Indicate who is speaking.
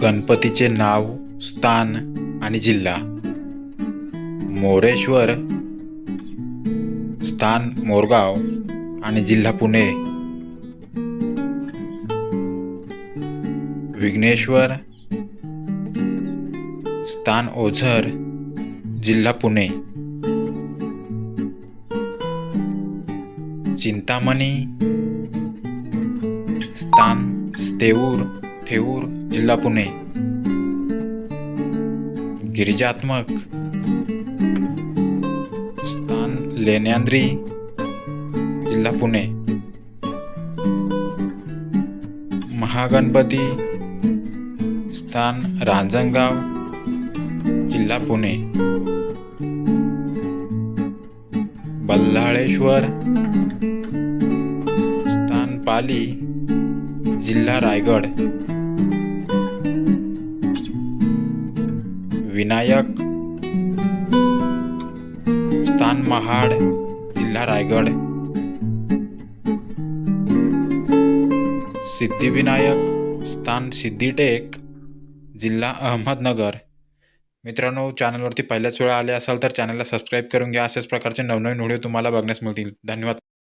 Speaker 1: गणपतीचे नाव स्थान आणि जिल्हा. मोरेश्वर स्थान मोरगाव आणि जिल्हा पुणे. विघ्नेश्वर स्थान ओझर जिल्हा पुणे. चिंतामणी स्थान स्तेऊर ठेऊर जिल्हा पुणे. गिरिजात्मक. स्थान लेण्यांद्री जिल्हा पुणे. महागणपती. स्थान रांजणगाव जिल्हा पुणे. बल्लाळेश्वर. स्थान पाली. जिल्हा रायगड. विनायक स्थान महाड जिल्हा रायगड. सिद्धिविनायक स्थान सिद्धिटेक जिल्हा अहमदनगर. मित्रांनो चॅनलवरती पहिल्याच वेळा आले असाल तर चॅनलला सबस्क्राईब करून घ्या. अशाच प्रकारचे नवनवीन व्हिडिओ तुम्हाला बघण्यास मिळतील. धन्यवाद.